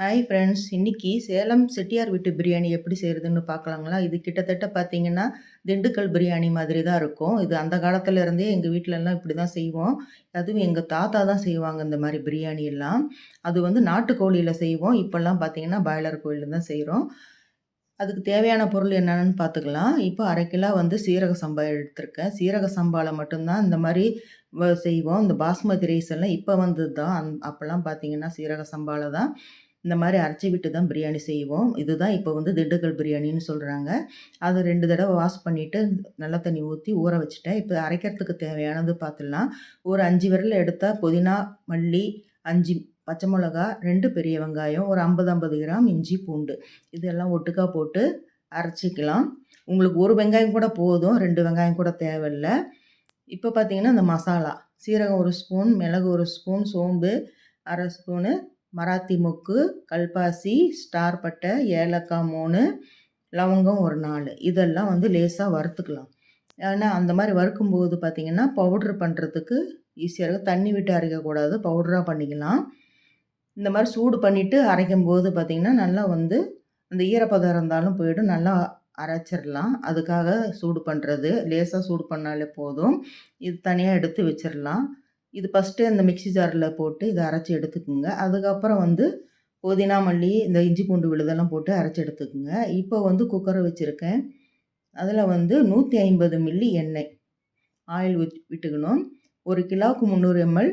Hi friends இன்றைக்கி சேலம் செட்டியார் வீட்டு பிரியாணி எப்படி செய்கிறதுன்னு பார்க்கலாங்களா? இது கிட்டத்தட்ட பார்த்தீங்கன்னா திண்டுக்கல் பிரியாணி மாதிரி தான் இருக்கும். இது அந்த காலத்தில் இருந்தே எங்கள் வீட்டிலலாம் இப்படி தான் செய்வோம். அதுவும் எங்கள் தாத்தா தான் செய்வாங்க இந்த மாதிரி பிரியாணி எல்லாம். அது வந்து நாட்டுக்கோழியில் செய்வோம். இப்போல்லாம் பார்த்தீங்கன்னா பாய்லர் கோழியில் தான் செய்கிறோம் அதுக்கு தேவையான பொருள் என்னென்னு பார்த்துக்கலாம். இப்போ அரை கிலோ வந்து சீரக சம்பா எடுத்திருக்கேன். சீரக சம்பாவில் மட்டும்தான் இந்த மாதிரி வ- செய்வோம். இந்த பாஸ்மதி ரைஸ் எல்லாம் இப்போ வந்தது தான் அந் அப்போல்லாம் பார்த்தீங்கன்னா சீரக சம்பாவில் தான் இந்த மாதிரி அரைச்சி விட்டு தான் பிரியாணி செய்வோம். இதுதான் இப்போ வந்து திண்டுக்கல் பிரியாணின்னு சொல்கிறாங்க அது ரெண்டு தடவை வாஷ் பண்ணிவிட்டு நல்ல தண்ணி ஊற்றி ஊற வச்சுட்டேன். இப்போ அரைக்கிறதுக்கு தேவையானது பார்த்துடலாம் ஒரு அஞ்சு விரல் எடுத்தால் புதினா மல்லி அஞ்சு பச்சை மிளகா ரெண்டு பெரிய வெங்காயம் ஒரு ஐம்பது ஐம்பது கிராம் இஞ்சி பூண்டு. இதெல்லாம் ஒட்டுக்கா போட்டு அரைச்சிக்கலாம். உங்களுக்கு ஒரு வெங்காயம் கூட போதும். ரெண்டு வெங்காயம் கூட தேவையில்லை. இப்போ பார்த்தீங்கன்னா இந்த மசாலா. சீரகம் ஒரு ஸ்பூன் மிளகு ஒரு ஸ்பூன் சோம்பு அரை ஸ்பூனு மராத்தி மொக்கு கல்பாசி ஸ்டார் பட்டை ஏலக்காய் மூணு லவங்கம் ஒரு நாலு. இதெல்லாம் வந்து லேசாக வறுத்துக்கலாம். ஏன்னா அந்த மாதிரி வறுக்கும்போது பார்த்திங்கன்னா பவுட்ரு பண்ணுறதுக்கு ஈஸியாக இருக்கும். தண்ணி விட்டு அரைக்கக்கூடாது பவுடராக பண்ணிக்கலாம். இந்த மாதிரி சூடு பண்ணிவிட்டு அரைக்கும் போது பார்த்திங்கன்னா நல்லா வந்து அந்த ஈரப்பதம் இருந்தாலும் போயிடும். நல்லா அரைச்சிடலாம். அதுக்காக சூடு பண்ணுறது லேசாக சூடு பண்ணாலே போதும். இது தனியாக எடுத்து வச்சிடலாம். இது ஃபஸ்ட்டு அந்த மிக்ஸி ஜாரில் போட்டு இதை அரைச்சி எடுத்துக்குங்க. அதுக்கப்புறம் வந்து புதினா மல்லி இந்த இஞ்சி பூண்டு விழுதெல்லாம் போட்டு அரைச்சி எடுத்துக்குங்க. இப்போ வந்து குக்கரை வச்சுருக்கேன். அதில் வந்து நூற்றி ஐம்பது மில்லி எண்ணெய் ஆயில் விட் விட்டுக்கணும். ஒரு கிலோவுக்கு முந்நூறு எம்எல்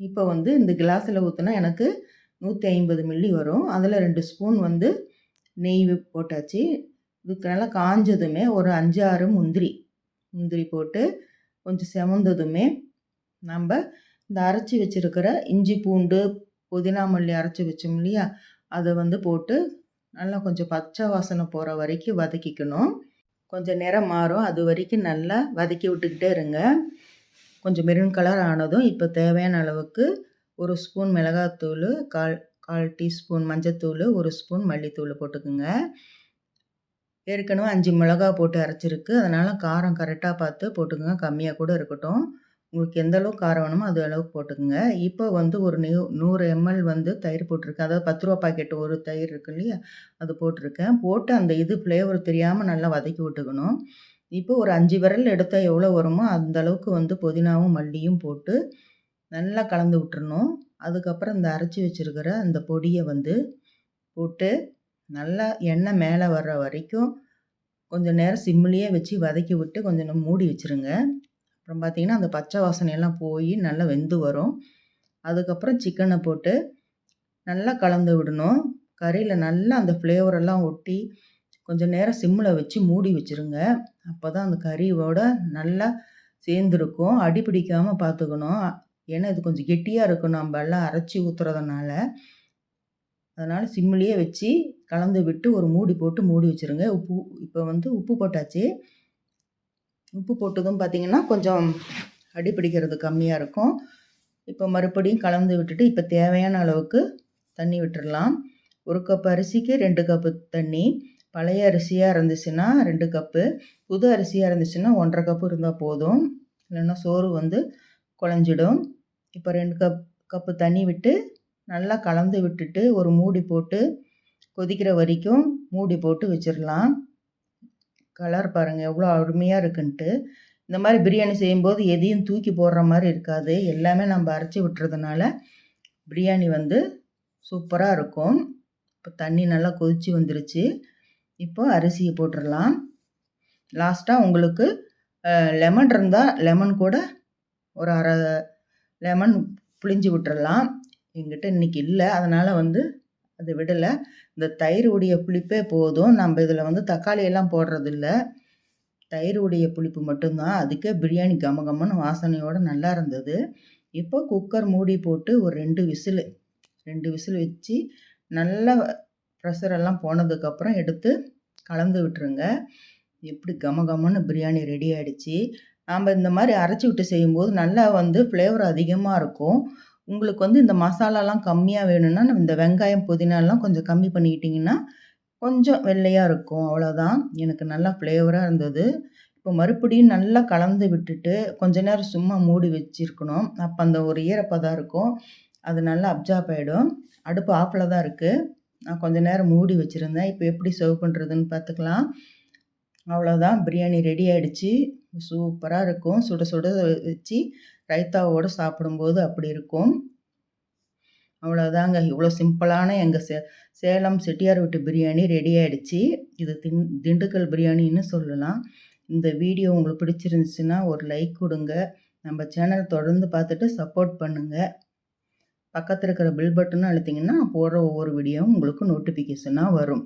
இப்போ வந்து இந்த கிளாஸில் ஊற்றினா எனக்கு நூற்றி ஐம்பது மில்லி வரும். அதில் ரெண்டு ஸ்பூன் வந்து நெய் போட்டாச்சு. இதுக்கு நல்லா காஞ்சதுமே ஒரு அஞ்சு ஆறு முந்திரி. முந்திரி போட்டு கொஞ்சம் செவந்ததுமே நம்ம இந்த அரைச்சி வச்சிருக்கிற இஞ்சி பூண்டு புதினா மல்லி அரைச்சி வச்சோம் இல்லையா? அதை வந்து போட்டு நல்லா கொஞ்சம் பச்சை வாசனை போகிற வரைக்கும் வதக்கிக்கணும். கொஞ்சம் நிறம் மாறும். அது வரைக்கும் நல்லா வதக்கி விட்டுக்கிட்டே இருங்க. கொஞ்சம் மெரூன் கலர் ஆனதும் இப்போ தேவையான அளவுக்கு ஒரு ஸ்பூன் மிளகாத்தூள் கால் கால் டீஸ்பூன் மஞ்சத்தூள் ஒரு ஸ்பூன் மல்லித்தூள் போட்டுக்குங்க. ஏற்கனவே அஞ்சு மிளகா போட்டு அரைச்சிருக்கு. அதனால் காரம் கரெக்டாக பார்த்து போட்டுக்கோங்க. கம்மியாக கூட இருக்கட்டும். உங்களுக்கு எந்த அளவுக்கு காரம் வேணுமோ அது அளவுக்கு போட்டுக்கோங்க. இப்போ வந்து ஒரு நியூ நூறு எம்எல் வந்து தயிர் போட்டிருக்கேன். அதாவது பத்து ரூபா பாக்கெட் ஒரு தயிர் இருக்கு இல்லையா அது போட்டிருக்கேன். போட்டு அந்த இது ஃப்ளேவர் தெரியாமல் நல்லா வதக்கி விட்டுக்கணும். இப்போ ஒரு அஞ்சு விரல் எடுத்தால் எவ்வளோ வருமோ அந்த அளவுக்கு வந்து புதினாவும் மல்லியும் போட்டு நல்லா கலந்து விட்டுறணும். அதுக்கப்புறம் இந்த அரைச்சி வச்சிருக்கிற அந்த பொடியை வந்து போட்டு நல்லா எண்ணெய் மேலே வர்ற வரைக்கும் கொஞ்சம் நேரம் சிம்மிலேயே வச்சு வதக்கி விட்டு கொஞ்சம் நேரம் மூடி வச்சுருங்க. அப்புறம் பார்த்திங்கன்னா அந்த பச்சை வாசனையெல்லாம் போய் நல்லா வெந்து வரும். அதுக்கப்புறம் சிக்கனை போட்டு நல்லா கலந்து விடணும். கறியில் நல்லா அந்த ஃப்ளேவரெல்லாம் ஒட்டி கொஞ்சம் நேரம் சிம்மில் வச்சு மூடி வச்சுருங்க. அப்போ தான் அந்த கறியோட நல்லா சேர்ந்துருக்கும். அடி பிடிக்காமல் பார்த்துக்கணும் ஏன்னா இது கொஞ்சம் கெட்டியாக இருக்கும். நம்ம எல்லாம் அரைச்சி ஊற்றுறதுனால அதனால் சிம்மிலேயே வச்சு கலந்து விட்டு ஒரு மூடி போட்டு மூடி வச்சுருங்க. உப்பு இப்போ வந்து உப்பு போட்டாச்சு. உப்பு போட்டதும் பார்த்திங்கன்னா கொஞ்சம் அடி பிடிக்கிறது கம்மியாக இருக்கும். இப்போ மறுபடியும் கலந்து விட்டுட்டு இப்போ தேவையான அளவுக்கு தண்ணி விட்டுடலாம் ஒரு கப் அரிசிக்கு ரெண்டு கப்பு தண்ணி. பழைய அரிசியாக இருந்துச்சுன்னா ரெண்டு கப்பு புது அரிசியாக இருந்துச்சுன்னா ஒன்றரை கப்பு இருந்தால் போதும். இல்லைன்னா சோறு வந்து குழஞ்சிடும். இப்போ ரெண்டு கப் கப்பு தண்ணி விட்டு நல்லா கலந்து விட்டுட்டு ஒரு மூடி போட்டு கொதிக்கிற வரைக்கும் மூடி போட்டு வச்சிடலாம் கலர் பாருங்கள் எவ்வளோ அருமையாக இருக்குன்ட்டு. இந்த மாதிரி பிரியாணி செய்யும்போது எதையும் தூக்கி போடுற மாதிரி இருக்காது. எல்லாமே நம்ம அரைச்சி விட்டுறதுனால பிரியாணி வந்து சூப்பராக இருக்கும். இப்போ தண்ணி நல்லா கொதிச்சு வந்துருச்சு. இப்போ அரிசியை போட்டுடலாம். லாஸ்ட்டாக உங்களுக்கு லெமன் இருந்தால் லெமன் கூட ஒரு அரை லெமன் புளிஞ்சு விட்டுறலாம் என்கிட்ட இன்றைக்கி இல்லை. அதனால் வந்து அதை விடலை. இந்த தயிர் உடைய புளிப்பே போதும். நம்ம இதில் வந்து தக்காளி எல்லாம் போடுறதில்ல. தயிர் உடைய புளிப்பு மட்டும்தான். அதுக்கே பிரியாணி கம கமன்னு வாசனையோடு நல்லா இருந்தது. இப்போ குக்கர் மூடி போட்டு ஒரு ரெண்டு விசிலு ரெண்டு விசில் வச்சு நல்லா ப்ரெஷர் எல்லாம் போனதுக்கப்புறம் எடுத்து கலந்து விட்டுருங்க. எப்படி கம கமன்னு பிரியாணி ரெடி ஆகிடுச்சி நாம் இந்த மாதிரி அரைச்சி விட்டு செய்யும்போது நல்லா வந்து ஃப்ளேவர் அதிகமாக இருக்கும். உங்களுக்கு வந்து இந்த மசாலாலாம் கம்மியாக வேணும்னா இந்த வெங்காயம் புதினாலாம் கொஞ்சம் கம்மி பண்ணிக்கிட்டிங்கன்னா கொஞ்சம் வெள்ளையாக இருக்கும். அவ்வளோதான் எனக்கு நல்லா ஃப்ளேவராக இருந்தது. இப்போ மறுபடியும் நல்லா கலந்து விட்டுட்டு கொஞ்ச நேரம் சும்மா மூடி வச்சுருக்கணும். அப்போ அந்த ஒரு ஈரப்பதம் இருக்கும். அது நல்லா அப்சார்ப் ஆகிடும் அடுப்பு ஆஃபில் தான் இருக்குது நான் கொஞ்ச நேரம் மூடி வச்சுருந்தேன். இப்போ எப்படி சர்வ் பண்ணுறதுன்னு பார்த்துக்கலாம். அவ்வளோதான் பிரியாணி ரெடி ஆகிடுச்சு சூப்பராக இருக்கும். சுட சுட வச்சு ரைத்தாவோடு சாப்பிடும்போது அப்படி இருக்கும். அவ்வளோதாங்க இவ்வளோ சிம்பிளான எங்கள் சே சேலம் செட்டியார் வீட்டு பிரியாணி ரெடி ஆகிடுச்சி இது தின் திண்டுக்கல் பிரியாணின்னு சொல்லலாம். இந்த வீடியோ உங்களுக்கு பிடிச்சிருந்துச்சுன்னா ஒரு லைக் கொடுங்க. நம்ம சேனல் தொடர்ந்து பார்த்துட்டு சப்போர்ட் பண்ணுங்கள் பக்கத்தில் இருக்கிற பில் பட்டனும் அழுத்திங்கன்னா போடுற ஒவ்வொரு வீடியோவும் உங்களுக்கு நோட்டிஃபிகேஷனாக வரும்.